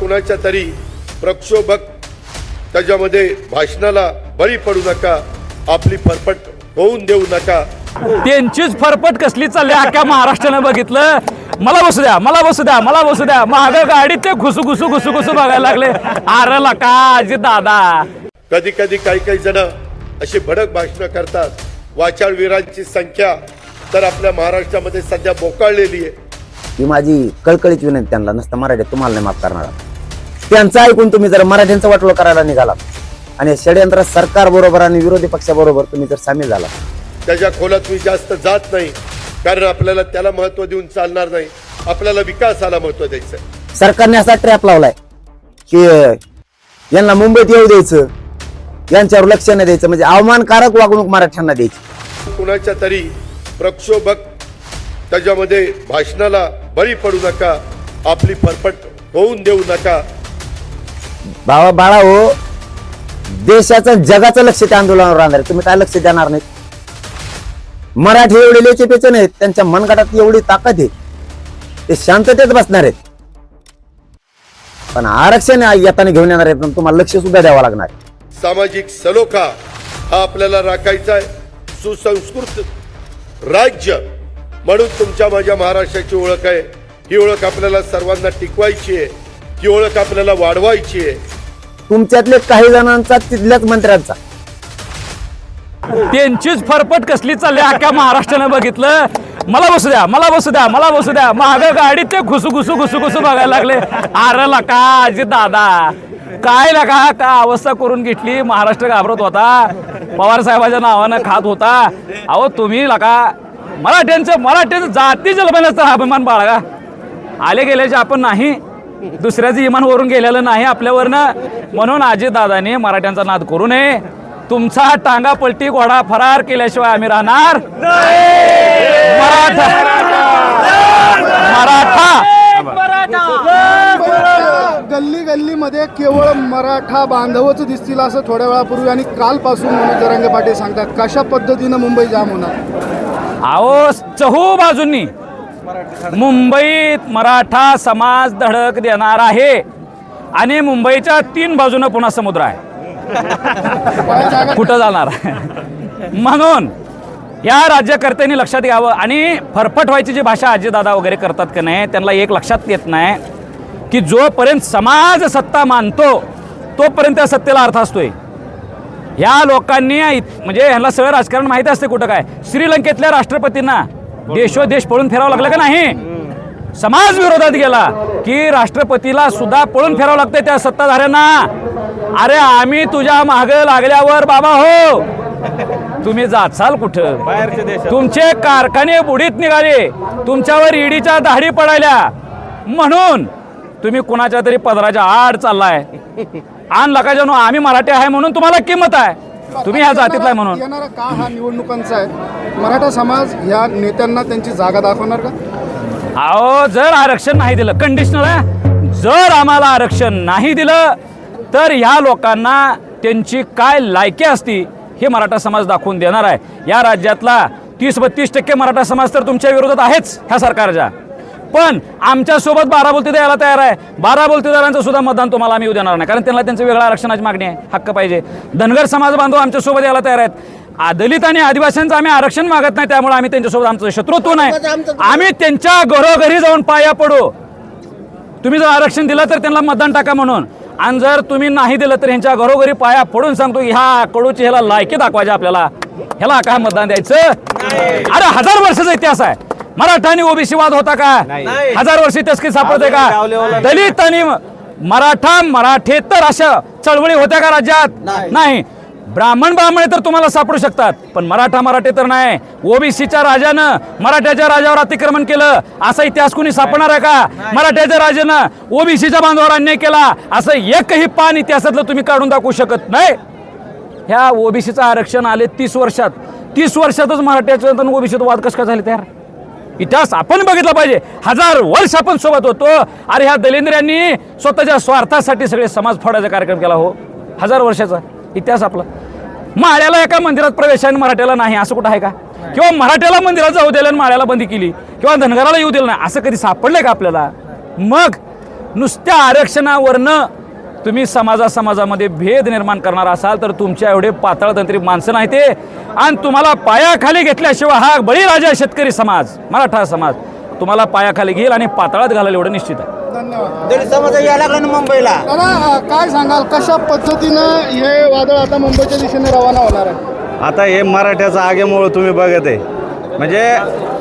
कुणाच्या तरी प्रक्षोभक त्याच्यामध्ये भाषणाला बळी पडू नका आपली फरफट होऊन देऊ नका. त्यांचीच फरफट कसली चालली अख्ख्या महाराष्ट्रानं बघितलं. मला बसू द्या मला बसू द्या मला बसू द्या. महाग गाडीत ते घुसू घुसू घुसू घुसू बघायला लागले. अरे लका अजित दादा. कधी कधी काही काही जण अशी भडक भाषणं करतात. वाचाळवीरांची संख्या तर आपल्या महाराष्ट्रामध्ये सध्या बोकाळलेली आहे. ही माझी कळकळीची विनंती त्यांना नसतं मराठीत तुम्हाला नाही माफ करणार. त्यांचं ऐकून तुम्ही जर मराठ्यांचं वाटोळ करायला निघाला आणि षडयंत्र सरकार बरोबर आणि विरोधी पक्षाबरोबर तुम्ही जर सामील झाला त्याच्या खोलात मी जास्त जात नाही कारण आपल्याला त्याला महत्त्व देऊन चालणार नाही. आपल्याला विकासाला महत्त्व द्यायचं. सरकारने असा ट्रॅप लावलाय की यांना मुंबईत येऊ द्यायचं यांच्यावर लक्ष नाही द्यायचं म्हणजे अवमानकारक वागणूक मराठ्यांना द्यायची. कुणाच्या तरी प्रक्षोभक त्याच्यामध्ये भाषणाला बळी पडू नका आपली फरफट होऊन देऊ नका. बाबा बाळा हो देशाचं जगाचं लक्ष त्या आंदोलनावर राहणार. तुम्ही काय लक्ष देणार नाही मराठी एवढे लेचे पेचे नाहीत त्यांच्या मनगटात एवढी ताकद आहे. ते शांततेत बसणार आहेत. पण आरक्षण येताना घेऊन येणार आहेत पण तुम्हाला लक्ष सुद्धा द्यावं लागणार. सामाजिक सलोखा हा आपल्याला राखायचा आहे. सुसंस्कृत राज्य म्हणून तुमच्या माझ्या महाराष्ट्राची ओळख आहे. ही ओळख आपल्याला सर्वांना टिकवायची आहे. ही ओळख आपल्याला वाढवायची आहे. तुमच्यातले काही जणांचा तिथल्याच मंत्र्यांचा. त्यांचीच फरफट कसली चालली अख्ख्या महाराष्ट्रानं बघितलं? मला बसू द्या मला बसू द्या मला बसू द्या. महाग गाडीत ते घुसू घुसू घुसू घुसू बघायला लागले. अरे लका अजित दादा. काय लका काय अवस्था करून घेतली. महाराष्ट्र घाबरत होता. पवार साहेबाच्या नावानं खात होता. अहो तुम्ही लका मराठ्यांचं मराठ्यांचं जाती जलमानाचा हा अभिमान बाळगा. आले गेल्याचे आपण नाही दुसऱ्याचं इमान वरून गेलेलं नाही आपल्यावरनं. म्हणून अजित दादाने मराठ्यांचा नाद करू नये. तुमचा टांगा पलटी घोडा फरार केल्याशिवाय आम्ही राहणार मराठा. मराठा. गल्ली गल्लीमध्ये केवळ मराठा बांधवच दिसतील असं थोड्या वेळापूर्वी आणि कालपासून मनोज जरांगे पाटील सांगतात. कशा पद्धतीनं मुंबई जाम होणार? अहो चहू बाजूंनी. मुंबईत मराठा समाज धडक देणार आहे. आणि मुंबईच्या तीन बाजूनं पुन्हा समुद्र आहे. कुठं जाणार? म्हणून या राज्यकर्त्यांनी लक्षात घ्यावं. आणि फरफट व्हायची जी भाषा आजीदादा वगैरे करतात का नाही त्यांना एक लक्षात येत नाही की जोपर्यंत समाज सत्ता मानतो तोपर्यंत त्या सत्तेला अर्थ असतोय. ह्या लोकांनी म्हणजे ह्यांना सगळं राजकारण माहिती असते कुठं काय? श्रीलंकेतल्या राष्ट्रपतींना देशोदेश पळून फिरावं लागलं का नाही? समाज विरोधात गेला की राष्ट्रपतीला सुद्धा पळून फिरावं लागतंय त्या सत्ताधाऱ्यांना. अरे आम्ही तुझ्या माग लागल्यावर बाबा हो. तुम्ही जाचाल कुठं? तुमचे कारखाने बुडीत निघाले. तुमच्यावर ईडीच्या दाढी पडायल्या. म्हणून तुम्ही कुणाच्या तरी पदराच्या आड चाललाय. आण लकाजनो आम्ही मराठी आहे म्हणून तुम्हाला किंमत आहे. तुम्ही ह्या जातीतला आहे म्हणून. येणारा काळ हा निवडणुकांचा आहे? मराठा समाज ह्या नेत्यांना त्यांची जागा दाखवणार का? अहो जर आरक्षण नाही दिलं कंडिशनल आहे. जर आम्हाला आरक्षण नाही दिलं तर ह्या लोकांना त्यांची काय लायकी असती हे मराठा समाज दाखवून देणार आहे. या राज्यातला तीस बत्तीस टक्के मराठा समाज तर तुमच्या विरोधात आहेच ह्या सरकारच्या. पण आमच्यासोबत बारा बोलते द्यायला तयार आहे. बारा बोलतेदारांचं सुद्धा मतदान तुम्हाला आम्ही येऊ देणार नाही. कारण त्यांना त्यांचं वेगळं आरक्षणाची मागणी आहे. हक्क पाहिजे. धनगर समाज बांधव आमच्यासोबत यायला तयार आहेत. दलित आणि आदिवासींचं आम्ही आरक्षण मागत नाही त्यामुळे आम्ही त्यांच्यासोबत आमचं शत्रुत्व नाही. आम्ही त्यांच्या घरोघरी जाऊन पाया पडू. तुम्ही जर आरक्षण दिलं तर त्यांना मतदान टाका म्हणून. आणि जर तुम्ही नाही दिलं तर ह्यांच्या घरोघरी पाया पडून सांगतो की ह्या कडूची ह्याला लायकी दाखवायची आपल्याला. ह्याला काय मतदान द्यायचं? अरे हजार वर्षाचा इतिहास आहे. मराठा आणि ओबीसी वाद होता का? हजार वर्ष इतिहास काही सापडते का दलित आणि मराठा मराठेतर अशा चळवळी होत्या का राज्यात? नाही. ब्राह्मण ब्राह्मणे तर तुम्हाला सापडू शकतात पण मराठा मराठे तर नाही. ओबीसीच्या राजानं मराठ्याच्या राजावर अतिक्रमण केलं असा इतिहास कोणी सापडणार आहे का? मराठ्याच्या राजानं ओबीसीच्या बांधवावर अन्याय केला असं एकही पान इतिहासातलं तुम्ही काढून दाखवू शकत नाही. ह्या ओबीसीचं आरक्षण आले तीस वर्षात. तीस वर्षातच मराठ्याच्या ओबीसीत वाद कस काय झाले तयार? इतिहास आपण बघितला पाहिजे. हजार वर्ष आपण सोबत होतो. अरे ह्या दलिंद्र्यांनी स्वतःच्या स्वार्थासाठी सगळे समाज फोडायचा कार्यक्रम केला हो. हजार वर्षाचा इतिहास आपला. माळ्याला एका मंदिरात प्रवेश आहे मराठ्याला नाही असं कुठं आहे का? किंवा मराठ्याला मंदिरात जाऊ दिलं आणि माळ्याला बंदी केली. किंवा धनगराला येऊ दिलं नाही असं कधी सापडलंय का आपल्याला? मग नुसत्या आरक्षणावरनं तुम्ही समाजा समाजामध्ये भेद निर्माण करणार असाल तर तुमच्या एवढे पातळतंत्री माणसं नाही ते. आणि तुम्हाला पायाखाली घेतल्याशिवाय हा बळीराजा शेतकरी समाज मराठा समाज. तुम्हाला पायाखाली घेईल आणि पातळात घालेल एवढं निश्चित आहे. धन्यवाद. दलित समाज यायला लागला ना मुंबईला? दादा काय सांगाल कशा पद्धतीनं हे वादळ आता मुंबईच्या दिशेने रवाना होणार आहे? आता हे मराठ्याचं आगेमुळं तुम्ही बघत आहे. म्हणजे